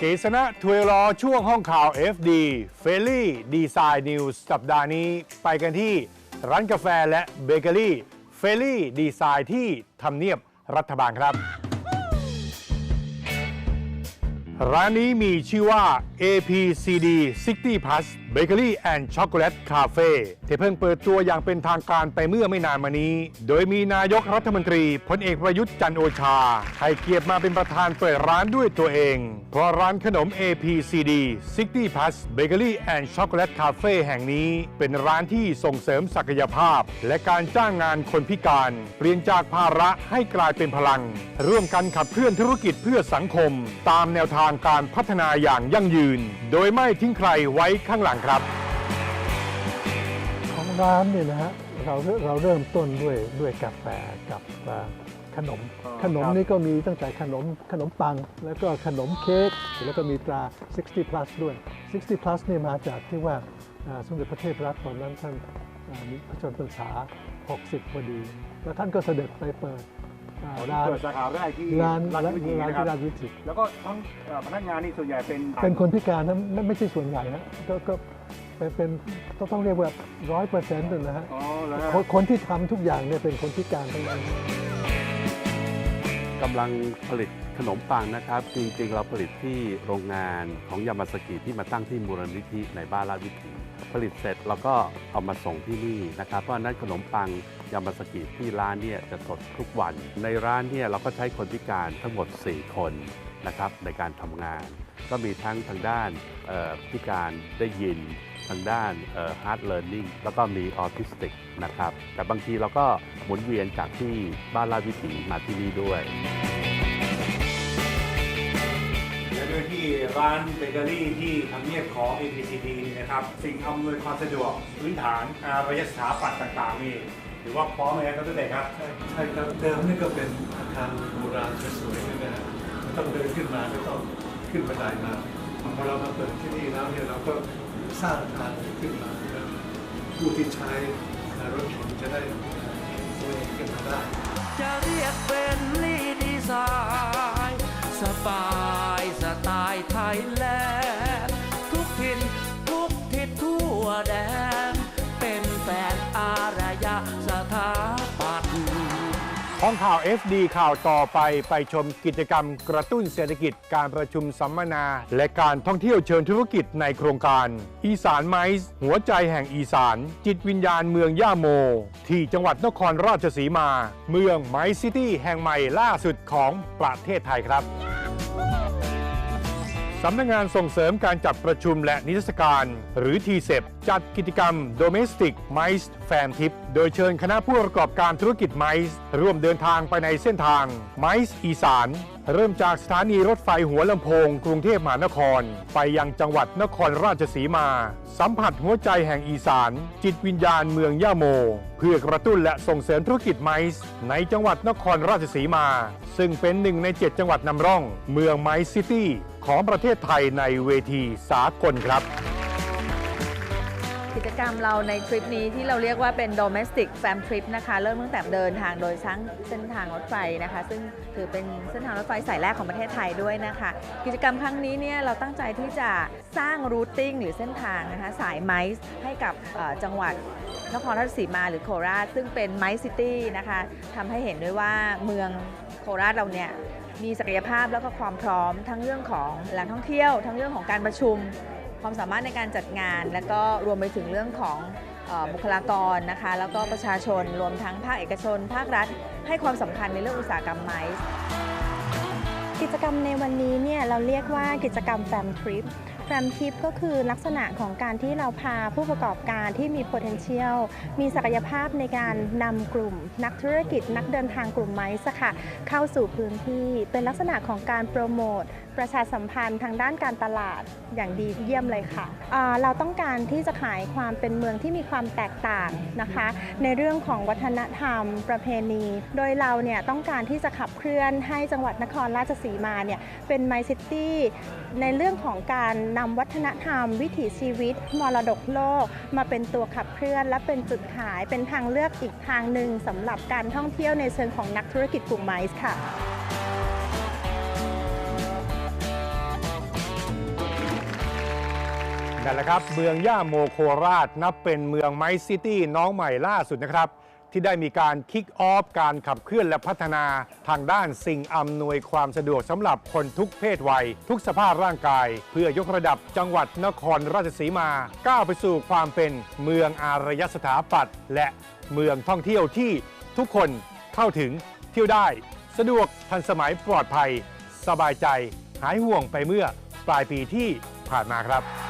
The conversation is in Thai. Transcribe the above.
เกษณะทวีรอช่วงห้องข่าว FD f a i r y Design News สัปดาห์นี้ไปกันที่ร้านกาแฟและเบเกอรี่ f a i r y Design ที่ทำเนียบรัฐบาลครับ ร้านนี้มีชื่อว่า APCD 60 Plus Bakery and Chocolate Cafe ที่เพิ่งเปิดตัวอย่างเป็นทางการไปเมื่อไม่นานมานี้ โดยมีนายกรัฐมนตรีพลเอกประยุทธ์จันโอชา ให้เกียรติมาเป็นประธานเปิดร้านด้วยตัวเอง เพราะร้านขนม APCD 60 Plus Bakery and Chocolate Cafe แห่งนี้ เป็นร้านที่ส่งเสริมศักยภาพ และการจ้างงานคนพิการ เปลี่ยนจากภาระให้กลายเป็นพลัง ร่วมกันขับเคลื่อนธุรกิจเพื่อสังคม ตามแนวทางการพัฒนาอย่างยั่งยืน โดยไม่ทิ้งใครไว้ข้างหลังครับ ของร้านเนี่ยนะฮะเราเราเริ่มต้นด้วยด้วยกาแฟกับอ่าขนม อ๋อขนมครับ นี่ก็มีตั้งแต่ขนมขนมปัง แล้วก็ขนมเค้กแล้วก็มีตรา 60 plus ด้วย 60 plus เนี่ยมาจากที่ว่าอ่าสมเด็จพระเทพรัตน์ตอนนั้นท่านอ่ามีพระชนพรรษา 60 พอดี แล้วท่านก็เสด็จไปเปิดอ่า ร้าน เปิดสาขาแรกที่ร้านราชร้านวิถีร้านนะครับที่ราชวิถีแล้วก็ทั้งเอ่อพนักงานนี่ส่วนใหญ่เป็นเป็นคนพิการนะไม่ไม่ใช่ส่วนใหญ่นะก็ก็เป็นเป็นต้องต้องเรียกว่าร้อยเปอร์เซ็นต์นะฮะอ๋อแล้วคนคนที่ทำทุกอย่างเนี่ยเป็นคนพิการทั้งนั้น กำลังผลิตขนมปังนะครับ จริงๆ เราผลิตที่โรงงานของยามาสกิที่มาตั้งที่มูลนิธิในบ้านราชวิถี ผลิตเสร็จเราก็เอามาส่งที่นี่นะครับ เพราะฉะนั้นขนมปังยามาสกิที่ร้านเนี่ยจะสดทุกวัน ในร้านเนี่ยเราก็ใช้คนพิการทั้งหมด 4 คนนะครับในการทำงาน ก็มีทั้งทางด้านพิการได้ยินทางด้านฮาร์ดเลิร์นนิ่งแล้วก็มีออทิสติกนะครับ แต่บางทีเราก็หมุนเวียนจากที่บ้านราชวิถีมาที่นี่ด้วย และด้วยที่ร้านเบเกอรี่ที่ทำเนียบของ APCD นี่นะครับ สิ่งอำนวยความสะดวกพื้นฐานอารยสถาปัตย์ต่างๆนี่ถือว่าพร้อมเลยครับท่านเด็กครับ ใช่ครับเดิมนี่ก็เป็นอาคารโบราณสวยๆเลยนะฮะมันต้องเดินขึ้นมาก็ต้องขึ้นบันไดมาพอเรามาเปิดที่นี่แล้วเนี่ยเราก็สร้างทางขึ้นมาผู้ที่ใช้รถเข็นจะได้ตัวเองขึ้นมาได้ จะเรียกเป็นลีดีไซน์สบาย สไตล์ไทยแลนด์ทุกถิ่นทุกทิศทั่วแดน เป็นแฟนอารยสถาปัตย์ห้องข่าว FD ข่าวต่อไปไปชมกิจกรรมกระตุ้นเศรษฐกิจการประชุมสัมมนา และการท่องเที่ยวเชิงธุรกิจในโครงการ อีสานไมซ์หัวใจแห่งอีสาน จิตวิญญาณเมืองย่าโม ที่จังหวัดนครราชสีมา เมืองไมซ์ซิตี้แห่งใหม่ล่าสุดของประเทศไทยครับ สำนักงานส่งเสริมการจัดประชุมและนิทรรศการ หรือ t c e p จัดกิจกรรม Domestic Mice Fan Trip โดยเชิญคณะผู้ประกอบการธุรกิจไมซ์ร่วมเดินทางไปในเส้นทางไมซ์อีสาน เริ่มจากสถานีรถไฟหัวลำโพง กรุงเทพมหานคร ไปยังจังหวัดนครราชสีมา สัมผัสหัวใจแห่งอีสาน จิตวิญญาณเมืองย่าโม เพื่อกระตุ้นและส่งเสริมธุรกิจไมซ์ในจังหวัดนครราชสีมา ซึ่งเป็นหนึ่งใน 7 จังหวัดนำร่อง เมืองไมซ์ซิตี้ ของประเทศไทยในเวทีสากลครับ กิจกรรมเราในทริปนี้ที่เราเรียกว่าเป็น domestic fam trip นะคะ เริ่มตั้งแต่เดินทางโดยสร้างเส้นทางรถไฟนะคะ ซึ่งถือเป็นเส้นทางรถไฟสายแรกของประเทศไทยด้วยนะคะ กิจกรรมครั้งนี้เนี่ยเราตั้งใจที่จะสร้างรูทติ้งหรือเส้นทางนะคะสายไมซ์ให้กับจังหวัดนครราชสีมาหรือโคราช ซึ่งเป็นไมซ์ซิตี้นะคะทำให้เห็นด้วยว่าเมืองโคราชเราเนี่ย มีศักยภาพแล้วก็ความพร้อมทั้งเรื่องของแหล่งท่องเที่ยว ทั้งเรื่องของการประชุม ความสามารถในการจัดงาน แล้วก็รวมไปถึงเรื่องของบุคลากรนะคะ แล้วก็ประชาชนรวมทั้งภาคเอกชน ภาครัฐ ให้ความสำคัญในเรื่องอุตสาหกรรมไม้กิจกรรมในวันนี้เนี่ยเราเรียกว่ากิจกรรมแฟมทริป แฟมทิปก็คือลักษณะของการที่เราพาผู้ประกอบการที่มี potential มีศักยภาพในการนำกลุ่ม นักธุรกิจนักเดินทางกลุ่มไมซ์ค่ะเข้าสู่พื้นที่ เป็นลักษณะของการโปรโมทประชาสัมพันธ์ทางด้านการตลาดอย่างดีเยี่ยมเลยค่ะ เราต้องการที่จะขายความเป็นเมืองที่มีความแตกต่างนะคะ ในเรื่องของวัฒนธรรมประเพณี โดยเราเนี่ยต้องการที่จะขับเคลื่อนให้จังหวัดนครราชสีมาเนี่ยเป็นไมซิตี้ในเรื่องของการำวัฒนธรรม วิถีชีวิต มรดกโลก มาเป็นตัวขับเคลื่อน และเป็นจุดขายเป็นทางเลือกอีกทางหนึ่งสำหรับการท่องเที่ยวในเชิงของนักธุรกิจกลุ่มไมซ์ค่ะนั่นแหละครับ เมืองย่าโมโคราชนับเป็นเมืองไมซ์ซิตี้น้องใหม่ล่าสุดนะครับ ที่ได้มีการคิกออฟการขับเคลื่อนและพัฒนาทางด้านสิ่งอำนวยความสะดวกสำหรับคนทุกเพศวัย ทุกสภาพร่างกาย เพื่อยกระดับจังหวัดนครราชสีมา ก้าวไปสู่ความเป็นเมืองอารยสถาปัตย์และเมืองท่องเที่ยวที่ทุกคนเข้าถึงเที่ยวได้ สะดวกทันสมัยปลอดภัย สบายใจ หายห่วงไปเมื่อปลายปีที่ผ่านมาครับ